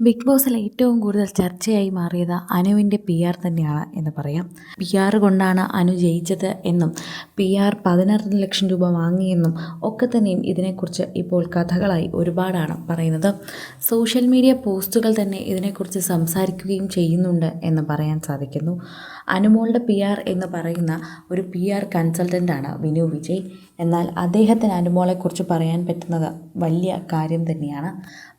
Big ബോസിൽ ഏറ്റവും കൂടുതൽ ചർച്ചയായി മാറിയത് അനുവിന്റെ പി ആർ തന്നെയാണ് എന്ന് പറയാം. പി ആർ കൊണ്ടാണ് അനു ജയിച്ചത് എന്നും പി ആർ പതിനാറ് ലക്ഷം രൂപ വാങ്ങിയെന്നും ഒക്കെ തന്നെയും ഇതിനെക്കുറിച്ച് ഇപ്പോൾ കഥകളായി ഒരുപാടാണ് പറയുന്നത്. സോഷ്യൽ മീഡിയ പോസ്റ്റുകൾ തന്നെ ഇതിനെക്കുറിച്ച് സംസാരിക്കുകയും ചെയ്യുന്നുണ്ട് എന്ന് പറയാൻ സാധിക്കുന്നു. അനുമോളുടെ പി ആർ എന്ന് പറയുന്ന ഒരു പി ആർ കൺസൾട്ടന്റാണ് വിനു വിജയ്. എന്നാൽ അദ്ദേഹത്തിന് അനുമോളെക്കുറിച്ച് പറയാൻ പറ്റുന്നത് വലിയ കാര്യം തന്നെയാണ്.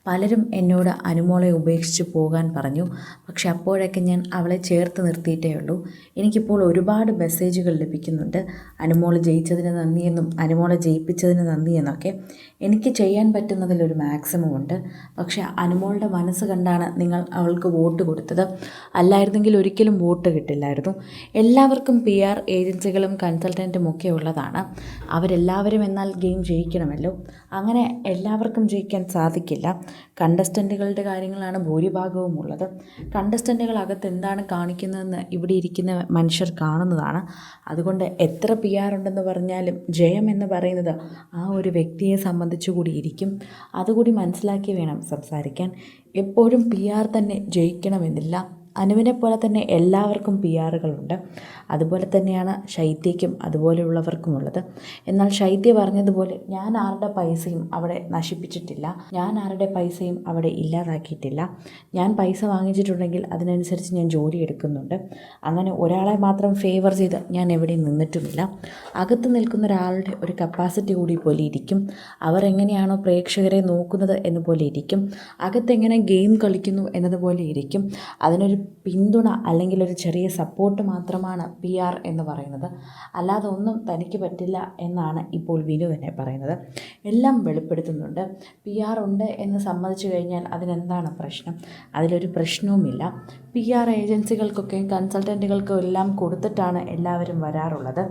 പലരും എന്നോട് അനുമോളെ ഉപേക്ഷിച്ച് പോകാൻ പറഞ്ഞു. പക്ഷെ അപ്പോഴൊക്കെ ഞാൻ അവളെ ചേർത്ത് നിർത്തിയിട്ടേ ഉള്ളൂ. എനിക്കിപ്പോൾ ഒരുപാട് മെസ്സേജുകൾ ലഭിക്കുന്നുണ്ട്. അനുമോൾ ജയിച്ചതിന് നന്ദിയെന്നും അനുമോളെ ജയിപ്പിച്ചതിന് നന്ദിയെന്നൊക്കെ എനിക്ക് ചെയ്യാൻ പറ്റുന്നതിലൊരു മാക്സിമം ഉണ്ട്. പക്ഷെ അനുമോളുടെ മനസ്സ് കണ്ടാണ് നിങ്ങൾ അവൾക്ക് വോട്ട് കൊടുത്തത്. അല്ലായിരുന്നെങ്കിൽ ഒരിക്കലും വോട്ട് കിട്ടില്ലായിരുന്നു. എല്ലാവർക്കും പി ആർ ഏജൻസികളും കൺസൾട്ടന്റും ഒക്കെ ഉള്ളതാണ്. അവരെല്ലാവരും എന്നാൽ ഗെയിം ജയിക്കണമല്ലോ. അങ്ങനെ എല്ലാവർക്കും ജയിക്കാൻ സാധിക്കില്ല. കണ്ടസ്റ്റന്റുകളുടെ കാര്യങ്ങളാണ് ഭൂരിഭാഗവും ഉള്ളത്. കണ്ടസ്റ്റന്റുകൾ അകത്ത് എന്താണ് കാണിക്കുന്നതെന്ന് ഇവിടെ ഇരിക്കുന്ന മനുഷ്യർ കാണുന്നതാണ്. അതുകൊണ്ട് എത്ര പി ആർ ഉണ്ടെന്ന് പറഞ്ഞാലും ജയം എന്ന് പറയുന്നത് ആ ഒരു വ്യക്തിയെ സംബന്ധിച്ചു കൂടി ഇരിക്കും. അതുകൂടി മനസ്സിലാക്കി വേണം സംസാരിക്കാൻ. എപ്പോഴും പി ആർ തന്നെ ജയിക്കണമെന്നില്ല. അനുവിനെ പോലെ തന്നെ എല്ലാവർക്കും പി ആറുകളുണ്ട് അതുപോലെ തന്നെയാണ് ശൈത്യയ്ക്കും അതുപോലെയുള്ളവർക്കുമുള്ളത്. എന്നാൽ ശൈത്യ പറഞ്ഞതുപോലെ ഞാൻ ആരുടെ പൈസയും അവിടെ നശിപ്പിച്ചിട്ടില്ല. ഞാൻ ആരുടെ പൈസയും അവിടെ ഇല്ലാതാക്കിയിട്ടില്ല. ഞാൻ പൈസ വാങ്ങിച്ചിട്ടുണ്ടെങ്കിൽ അതിനനുസരിച്ച് ഞാൻ ജോലി എടുക്കുന്നുണ്ട്. അങ്ങനെ ഒരാളെ മാത്രം ഫേവർ ചെയ്ത് ഞാൻ എവിടെയും നിന്നിട്ടുമില്ല. അകത്ത് നിൽക്കുന്ന ഒരാളുടെ ഒരു കപ്പാസിറ്റി കൂടി പോലെ ഇരിക്കും. അവർ എങ്ങനെയാണോ പ്രേക്ഷകരെ നോക്കുന്നത് എന്ന് പോലെ ഇരിക്കും അകത്തെങ്ങനെ ഗെയിം കളിക്കുന്നു എന്നതുപോലെ ഇരിക്കും. അതിനൊരു പിന്തുണ അല്ലെങ്കിൽ ഒരു ചെറിയ സപ്പോർട്ട് മാത്രമാണ് പി ആർ എന്ന് പറയുന്നത്. അല്ലാതെ ഒന്നും തനിക്ക് പറ്റില്ല എന്നാണ് ഇപ്പോൾ വിനു തന്നെ പറയുന്നത്. എല്ലാം വെളിപ്പെടുത്തുന്നുണ്ട്. പി ആർ ഉണ്ട് എന്ന് സമ്മതിച്ചു കഴിഞ്ഞാൽ അതിനെന്താണ് പ്രശ്നം? അതിലൊരു പ്രശ്നവുമില്ല. പി ആർ ഏജൻസികൾക്കൊക്കെ കൺസൾട്ടന്റുകൾക്കും എല്ലാം കൊടുത്തിട്ടാണ് എല്ലാവരും വരാറുള്ളത്.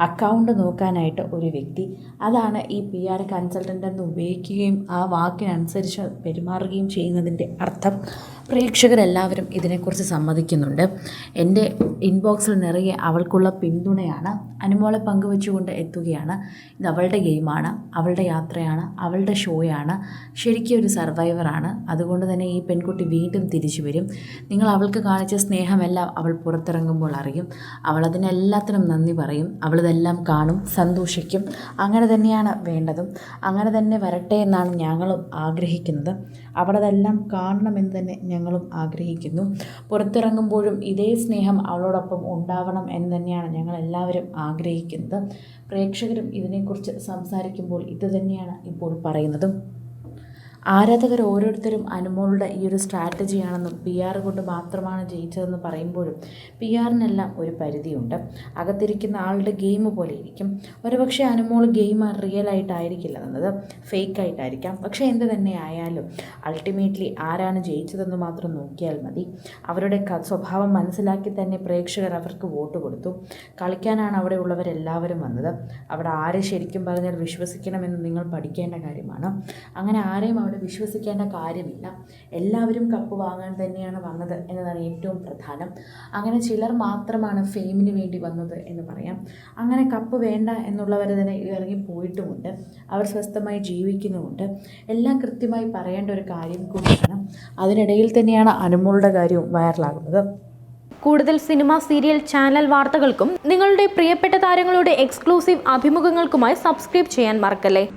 അക്കൗണ്ട് നോക്കാനായിട്ട് ഒരു വ്യക്തി. അതാണ് ഈ പി ആർ കൺസൾട്ടന്റ് എന്ന് ഉപയോഗിക്കുകയും ആ വാക്കിനനുസരിച്ച് പെരുമാറുകയും ചെയ്യുന്നതിന്റെ അർത്ഥം. പ്രേക്ഷകരെല്ലാവരും ഇതിനെക്കുറിച്ച് സമ്മതിക്കുന്നുണ്ട്. എന്റെ ഇൻബോക്സിൽ നിറയെ അവൾക്കുള്ള പിന്തുണയാണ്. അനുമോളെ പങ്കുവെച്ചുകൊണ്ട് എത്തുകയാണ്. ഇത് അവളുടെ ഗെയിമാണ് അവളുടെ യാത്രയാണ് അവളുടെ ഷോയാണ്. ശരിക്കും ഒരു സർവൈവറാണ്. അതുകൊണ്ട് തന്നെ ഈ പെൺകുട്ടി വീണ്ടും തിരിച്ചു വരും. നിങ്ങൾ അവൾക്ക് കാണിച്ച സ്നേഹമെല്ലാം അവൾ പുറത്തിറങ്ങുമ്പോൾ അറിയും. അവൾ നന്ദി പറയും. അവളിതെല്ലാം കാണും സന്തോഷിക്കും. അങ്ങനെ തന്നെയാണ് വേണ്ടതും. അങ്ങനെ തന്നെ വരട്ടെ എന്നാണ് ഞങ്ങളും ആഗ്രഹിക്കുന്നത്. അവളതെല്ലാം കാണണമെന്ന് തന്നെ ഞങ്ങളും ആഗ്രഹിക്കുന്നു. പുറത്തിറങ്ങുമ്പോഴും ഇതേ സ്നേഹം അവളോടൊപ്പം ഉണ്ടാവണം എന്ന് തന്നെയാണ് ഞങ്ങൾ എല്ലാവരും ആഗ്രഹിക്കുന്നത്. പ്രേക്ഷകരും ഇതിനെക്കുറിച്ച് സംസാരിക്കുമ്പോൾ ഇത് തന്നെയാണ് ഇപ്പോൾ പറയുന്നതും. ആരാധകർ ഓരോരുത്തരും അനുമോളുടെ ഈ ഒരു സ്ട്രാറ്റജിയാണെന്നും പി ആർ കൊണ്ട് മാത്രമാണ് ജയിച്ചതെന്ന് പറയുമ്പോഴും പി ആറിനെല്ലാം ഒരു പരിധിയുണ്ട്. അകത്തിരിക്കുന്ന ആളുടെ ഗെയിം പോലെ ഇരിക്കും. ഒരുപക്ഷെ അനുമോൾ ഗെയിം റിയൽ ആയിട്ടായിരിക്കില്ല എന്നത് ഫേക്ക് ആയിട്ടായിരിക്കാം. പക്ഷേ എന്ത് തന്നെ ആയാലും അൾട്ടിമേറ്റ്ലി ആരാണ് ജയിച്ചതെന്ന് മാത്രം നോക്കിയാൽ മതി. അവരുടെ സ്വഭാവം മനസ്സിലാക്കി തന്നെ പ്രേക്ഷകർ അവർക്ക് വോട്ട് കൊടുത്തു. കളിക്കാനാണ് അവിടെ ഉള്ളവരെല്ലാവരും വന്നത്. അവിടെ ആരെ ശരിക്കും പറഞ്ഞാൽ വിശ്വസിക്കണമെന്ന് നിങ്ങൾ പഠിക്കേണ്ട കാര്യമാണ്. അങ്ങനെ ആരെയും അവിടെ വിശ്വസിക്കേണ്ട കാര്യമില്ല. എല്ലാവരും കപ്പ് വാങ്ങാൻ തന്നെയാണ് വന്നത് എന്നതാണ് ഏറ്റവും പ്രധാനം. അങ്ങനെ ചിലർ മാത്രമാണ് ഫെയിമിന് വേണ്ടി വന്നത് എന്ന് പറയാം. അങ്ങനെ കപ്പ് വേണ്ട എന്നുള്ളവർ തന്നെ ഇറങ്ങി പോയിട്ടുമുണ്ട്. അവർ സ്വസ്ഥമായി ജീവിക്കുന്നുമുണ്ട്. എല്ലാം കൃത്യമായി പറയേണ്ട ഒരു കാര്യം കൂടിയാണ്. അതിനിടയിൽ തന്നെയാണ് അനുമോളുടെ കാര്യവും വൈറലാകുന്നത്. കൂടുതൽ സിനിമ സീരിയൽ ചാനൽ വാർത്തകൾക്കും നിങ്ങളുടെ പ്രിയപ്പെട്ട താരങ്ങളുടെ എക്സ്ക്ലൂസീവ് അഭിമുഖങ്ങൾക്കുമായി സബ്സ്ക്രൈബ് ചെയ്യാൻ മറക്കല്ലേ?